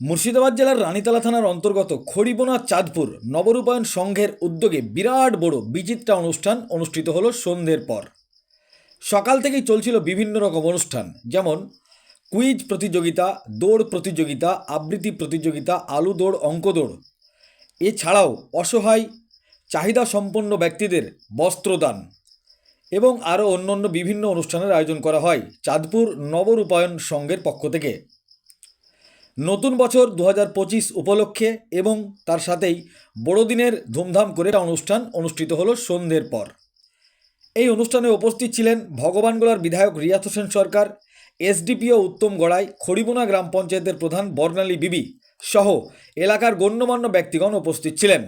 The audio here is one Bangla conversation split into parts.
মুর্শিদাবাদ জেলার রানীতলা থানার অন্তর্গত খড়িবোনা চাঁদপুর নবরূপায়ণ সংঘের উদ্যোগে বিরাট বড় বিচিত্রা অনুষ্ঠান অনুষ্ঠিত হলো সন্ধ্যের পর। সকাল থেকেই চলছিল বিভিন্ন রকম অনুষ্ঠান, যেমন কুইজ প্রতিযোগিতা, দৌড় প্রতিযোগিতা, আবৃত্তি প্রতিযোগিতা, আলু দৌড়, অঙ্ক দৌড়। এছাড়াও অসহায় চাহিদা সম্পন্ন ব্যক্তিদের বস্ত্রদান এবং আরও অন্যান্য বিভিন্ন অনুষ্ঠানের আয়োজন করা হয় চাঁদপুর নবরূপায়ণ সংঘের পক্ষ থেকে। নতুন বছর দু হাজার পঁচিশ উপলক্ষে এবং তার সাথেই বড়দিনের ধুমধাম করে অনুষ্ঠান অনুষ্ঠিত হলো সন্ধ্যের পর। এই অনুষ্ঠানে উপস্থিত ছিলেন ভগবানগোলার বিধায়ক রিয়াত হোসেন সরকার, এসডিপিও উত্তম গড়াই খড়িবোনা গ্রাম পঞ্চায়েতের প্রধান বর্ণালী বিবি সহ এলাকার গণ্যমান্য ব্যক্তিগণ উপস্থিত ছিলেন।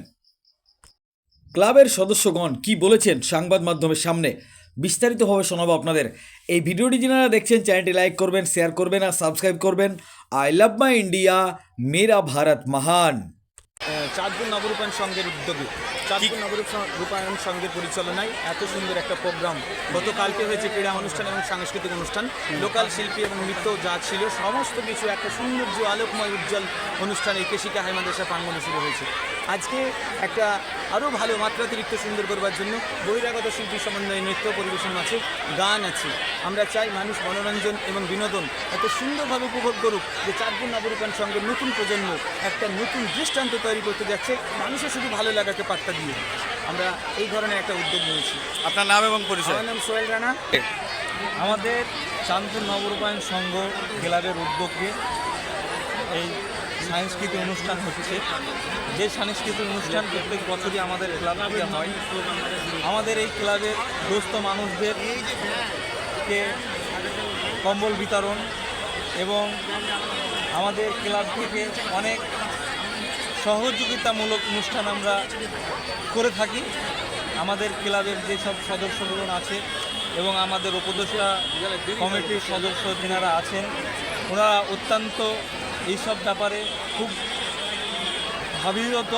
ক্লাবের সদস্যগণ কি বলেছেন সংবাদ মাধ্যমের সামনে বিস্তারিতভাবে শোনাবো আপনাদের। এই ভিডিওটি যারা দেখছেন, চ্যানেলটি লাইক করবেন, শেয়ার করবেন আর সাবস্ক্রাইব করবেন। আই লাভ মাই ইন্ডিয়া, মেরা ভারত মহান। চাঁদপুর নবরূপায়ণ সংঘের উদ্যোগে। চাঁদপুর নবরূপায়ণ সংঘের পরিচালনায় এত সুন্দর একটা প্রোগ্রাম। গতকালকে হয়েছে ক্রীড়া অনুষ্ঠান এবং সাংস্কৃতিক অনুষ্ঠান। লোকাল শিল্পী এবং নৃত্য যা ছিল, সমস্ত কিছু একটা সৌন্দর্য, আলোকময়, উজ্জ্বল অনুষ্ঠান এই কেশিকা হাইমাদেশা প্রাঙ্গনে শুরু হয়েছে। আজকে একটা আরও ভালো মাত্রাতিরিক্ত সুন্দর করবার জন্য বহিরাগত শিল্পী সমন্বয়ে নৃত্য পরিবেশন আছে, গান আছে। আমরা চাই মানুষ মনোরঞ্জন এবং বিনোদন এত সুন্দরভাবে উপভোগ করুক যে চারগুণ নবরূপায়ণ সঙ্গে নতুন প্রজন্ম একটা নতুন দৃষ্টান্ত তৈরি করতে যাচ্ছে। মানুষের শুধু ভালো লাগাকে পাত্তা দিয়ে আমরা এই ধরনের একটা উদ্যোগ নিয়েছি। আপনার নাম এবং পরিচয়? আমার নাম সোহেল রানা। আমাদের চাঁদপুর নবরূপায়ণ সংঘ ক্লাবের উদ্যোগে এই সাংস্কৃতিক অনুষ্ঠান হচ্ছে। যে সাংস্কৃতিক অনুষ্ঠান প্রত্যেক বছরই আমাদের ক্লাব হয়। আমাদের এই ক্লাবের দুস্থ মানুষদেরকে কম্বল বিতরণ এবং আমাদের ক্লাব থেকে অনেক সহযোগিতামূলক অনুষ্ঠান আমরা করে থাকি। আমাদের ক্লাবের যেসব সদস্যগণ আছে এবং আমাদের উপদেষ্টা কমিটির সদস্য যিনারা আছেন, ওনারা অত্যন্ত এইসব ব্যাপারে খুব ভাবিরত।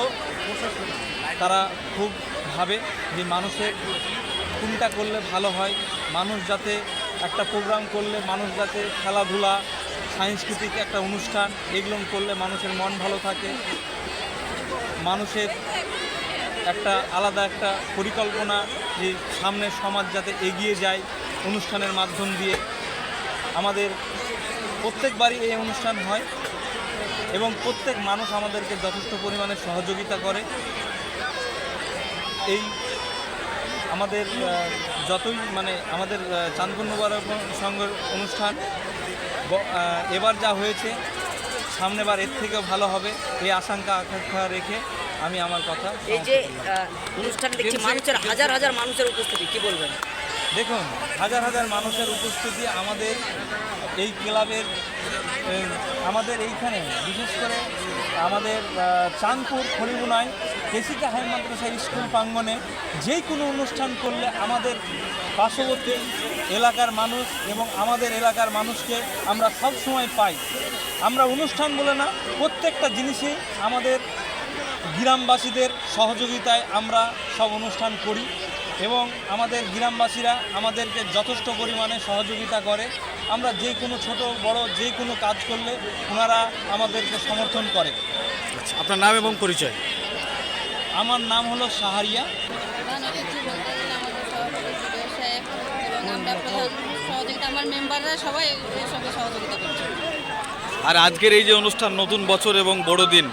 তারা খুব ভাবে যে মানুষের কোনটা করলে ভালো হয়, মানুষ যাতে একটা প্রোগ্রাম করলে, মানুষ যাতে খেলাধুলা, সাংস্কৃতিক একটা অনুষ্ঠান, এগুলো করলে মানুষের মন ভালো থাকে। মানুষের একটা আলাদা একটা পরিকল্পনা যে সামনের সমাজ যাতে এগিয়ে যায় অনুষ্ঠানের মাধ্যম দিয়ে। আমাদের প্রত্যেকবারই এই অনুষ্ঠান হয় এবং প্রত্যেক মানুষ আমাদেরকে যথেষ্ট পরিমাণে সহযোগিতা করে। এই আমাদের যতই মানে আমাদের চাঁদপুর নবরূপায়ণ সংঘের অনুষ্ঠান এবার যা হয়েছে সামনেবার এর থেকেও ভালো হবে এই আশঙ্কা আকাঙ্ক্ষা রেখে আমি আমার কথা এই যে অনুষ্ঠানে দেখছি মানুষের হাজার হাজার মানুষের উপস্থিতি কি বলবেন? দেখুন হাজার হাজার মানুষের উপস্থিতি আমাদের এই ক্লাবের আমাদের এইখানে বিশেষ করে আমাদের চাঁদপুর খড়িগুনায় কেসিকা হাই মাদ্রাসা স্কুল প্রাঙ্গনে যে কোনো অনুষ্ঠান করলে আমাদের পার্শ্ববর্তী এলাকার মানুষ এবং আমাদের এলাকার মানুষকে আমরা সব সময় পাই। আমরা অনুষ্ঠান বলে না প্রত্যেকটা জিনিসই আমাদের গ্রামবাসীদের সহযোগিতায় আমরা সব অনুষ্ঠান করি এবং আমাদের গ্রামবাসীরা আমাদেরকে যথেষ্ট পরিমাণে সহযোগিতা করে। আমরা যে কোনো ছোট বড় যে কোনো কাজ করলে ওনারা আমাদেরকে সমর্থন করে। আপনার নাম এবং পরিচয়? আমার নাম হলো সাহারিয়া। আমরা প্রধান সহযোগিতা আমার মেম্বাররা সবাই এর সঙ্গে সহযোগিতা করছে। আর আজকের এই যে অনুষ্ঠান নতুন বছর এবং বড়দিন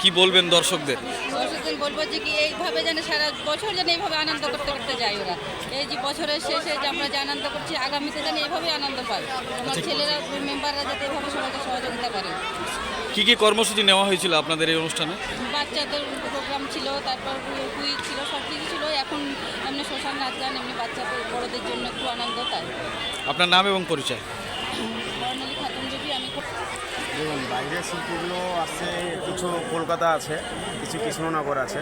কি বলবেন দর্শকদের? দর্শকদিন বলব যে কি এইভাবে যেন সারা বছর যেন এইভাবে আনন্দ করতে করতে যায় ওরা। এই যে বছরের শেষে যে আমরা যে আনন্দ করছি আগামীতে যেন এইভাবে আনন্দ পায়। আমার ছেলেরা মেম্বাররা যাতে এভাবে সবাইকে সহযোগিতা করে। কি কি কর্মসূচি নেওয়া হয়েছিল আপনাদের এই অনুষ্ঠানে? বাচ্চাদের প্রোগ্রাম ছিল তারপর কুইজ ছিল সব কিছু ছিল। এখন এমনি শ্মশান নাচ গান এমনি বাচ্চাদের বড়দের জন্য একটু আনন্দ তাই। আপনার নাম এবং পরিচয়? বর্ণালী খাতুন দেবী আমি দেখুন বাইরের শিল্পীগুলো আছে কিছু কলকাতা আছে কিছু কৃষ্ণনগর আছে।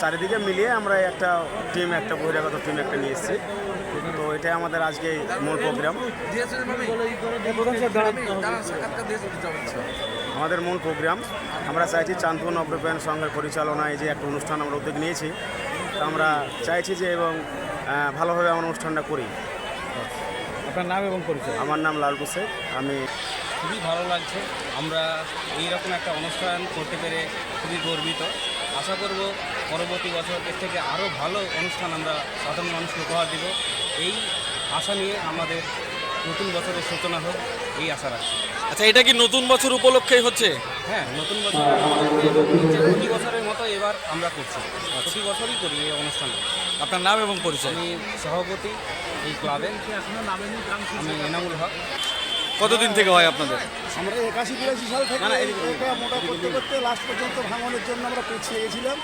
চারিদিকে মিলিয়ে আমরা একটা টিম একটা বহিরাগত টিম একটা নিয়ে এসেছি। তো এটা আমাদের আজকে মূল প্রোগ্রাম আমাদের মূল প্রোগ্রাম আমরা চাইছি চাঁদপুর নবরূপায়ণ সংঘের পরিচালনায় যে একটা অনুষ্ঠান আমরা উদ্যোগ নিয়েছি। তো আমরা চাইছি যে এবং ভালোভাবে আমরা অনুষ্ঠানটা করি। আপনার নাম এবং পরিচয়? আমার নাম লালটু শেখ। আমি খুবই ভালো লাগছে। আমরা এইরকম একটা অনুষ্ঠান করতে পেরে খুবই গর্বিত। আশা করব পরবর্তী বছর এর থেকে আরও ভালো অনুষ্ঠান আমরা সাধারণ মানুষকে উপহার দেব। এই আশা নিয়ে আমাদের নতুন বছরের সূচনা হোক এই আশা রাখছি। আচ্ছা এটা কি নতুন বছর উপলক্ষেই হচ্ছে? হ্যাঁ নতুন বছর প্রতি বছরের মতো এবার আমরা করছি। প্রতি বছরই করি এই অনুষ্ঠান। আপনার নাম এবং পরিচয়? আমি সভাপতি এই ক্লাবে। আমি এনামুল হক। কতদিন থেকে হয় আপনাদের? আমরা একাশি বিরাশি সাল থেকে এটা মোটা করতে করতে লাস্ট পর্যন্ত ভাঙনের জন্য আমরা পিছিয়ে গেছিলাম।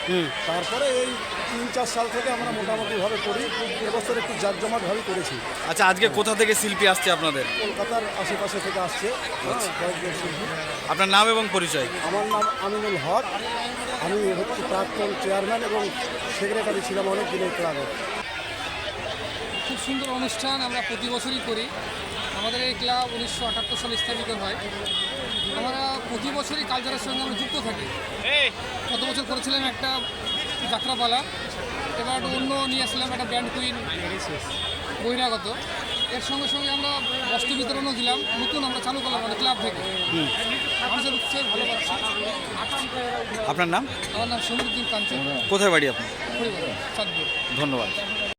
তারপরে এই তিন চার সাল থেকে আমরা মোটামুটিভাবে করি। এবছর একটু জাঁকজমাটভাবে করেছি। আচ্ছা আজকে কোথা থেকে শিল্পী আসছে আপনাদের? কলকাতার আশেপাশে থেকে আসছে। হ্যাঁ, কয়েকজন শিল্পী। আপনার নাম এবং পরিচয়? আমার নাম আমিনুল হক। আমি হচ্ছে প্রাক্তন চেয়ারম্যান এবং সেক্রেটারি ছিলাম অনেক দিনের ক্লাবে। খুব সুন্দর অনুষ্ঠান আমরা প্রতি বছরই করি। আমাদের এই ক্লাব উনিশশো আটাত্তর সালে স্থাপিত হয়। আমরা প্রতি বছরই কালচারের সঙ্গে আমরা যুক্ত থাকি। গত বছর করেছিলাম একটা যাত্রাপালা এবার একটা অন্য নিয়ে আসলাম একটা ব্যান্ড কুইন বহিরাগত। এর সঙ্গে সঙ্গে আমরা বস্ত্র বিতরণও দিলাম নতুন আমরা চালু করলাম আমাদের ক্লাব থেকে। মানুষের উৎসাহ ভালো পাচ্ছি আপনার নাম? আমার নাম সমীরুদ্দিন কাঞ্চন। কোথায় বাড়ি পরিবার ধন্যবাদ।